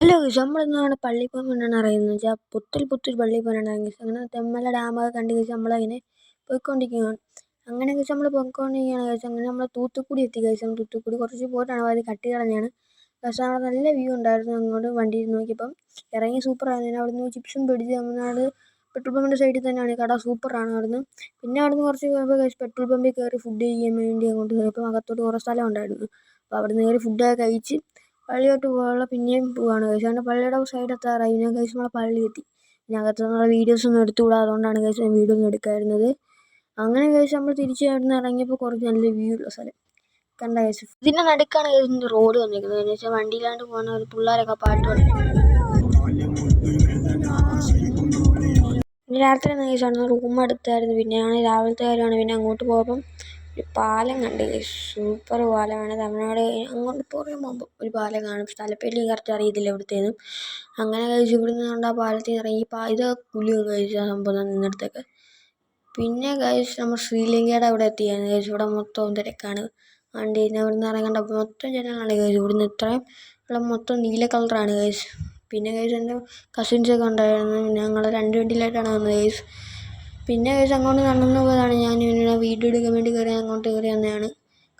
Guys നമ്മളിന്നാണ് പള്ളിയിൽ പോകാൻ വേണ്ടിയാണ് അറിയുന്നത്. വെച്ചാൽ പുത്തൽ പുത്തിൽ പള്ളിയിൽ പോകാനാണ് അങ്ങനെ തെന്മല ഡാമൊക്കെ കണ്ട് കഴിച്ച് നമ്മളതിനെ പോയിക്കൊണ്ടിരിക്കുകയാണ്. അങ്ങനെ വെച്ചാൽ നമ്മൾ പോയിക്കൊണ്ടിരിക്കുകയാണ്. ഗൈസ് അങ്ങനെ നമ്മൾ തൂത്തുക്കുടി എത്തി. കഴിച്ചാൽ തൂത്തുക്കുടി കുറച്ച് പോയിട്ടാണ് അത് കട്ടി കളഞ്ഞാണ്. പക്ഷേ അവിടെ നല്ല വ്യൂ ഉണ്ടായിരുന്നു. അങ്ങോട്ട് വണ്ടിയിൽ നോക്കിയപ്പം ഇറങ്ങി സൂപ്പറായിരുന്നു അവിടെ നിന്ന് ചിപ്സും പിടിച്ച് തമിഴ്നാട് പെട്രോൾ പമ്പിന്റെ സൈഡിൽ തന്നെയാണ്. കട സൂപ്പറാണ് അവിടുന്ന്. പിന്നെ അവിടുന്ന് കുറച്ച് പോയപ്പോൾ കഴിച്ച് പെട്രോൾ പമ്പിൽ കയറി ഫുഡ് ചെയ്യാൻ വേണ്ടി അങ്ങോട്ട് കയറിയപ്പോൾ അകത്തോട്ട് കുറേ സ്ഥലം ഉണ്ടായിരുന്നു. അപ്പോൾ അവിടുന്ന് കയറി ഫുഡൊക്കെ കഴിച്ച് പള്ളിയോട്ട് പോകാനുള്ള പിന്നെയും പോവാണ്. ഗൈസ് അങ്ങനെ പള്ളിയുടെ സൈഡ് എത്താറായി ഞാൻ ഗൈസ് നമ്മളെ പള്ളി എത്തി പിന്നെ അകത്ത് വീഡിയോസ് ഒന്നും എടുത്തുകൂടാ. അതുകൊണ്ടാണ് ഗൈസ് ഞാൻ വീഡിയോ ഒന്നും എടുക്കാതിരുന്നത്. അങ്ങനെ ഗൈസ് നമ്മൾ തിരിച്ചു അവിടുന്ന് ഇറങ്ങിയപ്പോൾ കുറച്ച് നല്ല വ്യൂ ഉള്ള സ്ഥലം. കണ്ട ഗൈസ് ഇതിന്റെ നടുക്കാണ് ഗൈസ് റോഡ് വന്നിരിക്കുന്നത്. എന്ന് വെച്ചാൽ വണ്ടിയിലാണ്ട് പോകുന്ന ഒരു പിള്ളേരൊക്കെ പാട്ട് പാടും പിന്നെ രാത്രി ആണ് റൂം എടുത്തായിരുന്നു. പിന്നെയാണ് രാവിലത്തെ കാര്യമാണ്. പിന്നെ അങ്ങോട്ട് പോയപ്പം ഒരു പാലം കണ്ട് ഗൈസ് സൂപ്പർ പാലമാണ്. തമിഴ്നാട് അങ്ങോട്ട് പോകുമ്പോൾ ഒരു പാലം കാണും. സ്ഥലപ്പേര് കറക്റ്റ് അറിയത്തില്ല ഇവിടുത്തേന്നും അങ്ങനെ കഴിച്ച്. ഇവിടുന്ന് കൊണ്ട് ആ പാലത്തിൽ ഇറങ്ങി പാ ഇത് പുലിയും കഴിച്ച സംഭവം നിന്നിടത്തൊക്കെ പിന്നെ കഴിച്ച് നമ്മൾ ശ്രീലങ്കയുടെ അവിടെ എത്തിയാണ്. കഴിച്ച് ഇവിടെ മൊത്തം തിരക്കാണ്. വണ്ടി അവിടെ നിന്ന് ഇറങ്ങേണ്ടപ്പോൾ മൊത്തം ജനങ്ങളാണ് കഴിച്ച്. ഇവിടുന്ന് ഇത്രയും ഇവിടെ മൊത്തം നീല കളറാണ് കഴിച്ച്. പിന്നെ കഴിച്ച് എന്റെ കസിൻസൊക്കെ ഉണ്ടായിരുന്നു. ഞങ്ങൾ രണ്ട് വണ്ടിയിലായിട്ടാണ് വന്നത് കഴിച്ച്. പിന്നെ ഏകദേശം അങ്ങോട്ട് നടന്നു പോയതാണ്. ഞാൻ ഇങ്ങനെ വീഡിയോ എടുക്കാൻ വേണ്ടി കയറി അങ്ങോട്ട് കയറി വന്നതാണ്.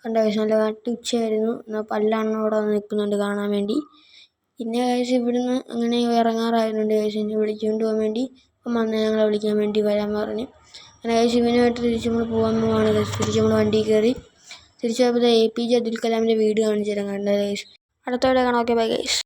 കണ്ട കഴിച്ച് നല്ല നട്ട് ഉച്ചയായിരുന്നു. എന്നാൽ പല്ലാണ് അവിടെ വന്ന് നിൽക്കുന്നുണ്ട് കാണാൻ വേണ്ടി. പിന്നെ ഏകദേശം ഇവിടുന്ന് അങ്ങനെ ഇറങ്ങാറായിരുന്നുണ്ട് ഏകദേശം എന്നെ വിളിച്ചുകൊണ്ട് പോകാൻ വേണ്ടി. അപ്പം വന്ന് ഞങ്ങളെ വിളിക്കാൻ വേണ്ടി വരാൻ പറഞ്ഞു. അങ്ങനെ ഏകദേശം ഇവനുമായിട്ട് തിരിച്ച് നമ്മൾ പോകാൻ പോവാണ്. തിരിച്ച് നമ്മൾ വണ്ടി കയറി. തിരിച്ച് പോയപ്പോൾ എ പി ജെ അബ്ദുൽ കലാമിന്റെ വീട് കാണിച്ചു തരാൻ കണ്ടത് ഏകദേശം അടുത്ത വീഡിയോ കാണാം. Okay bye guys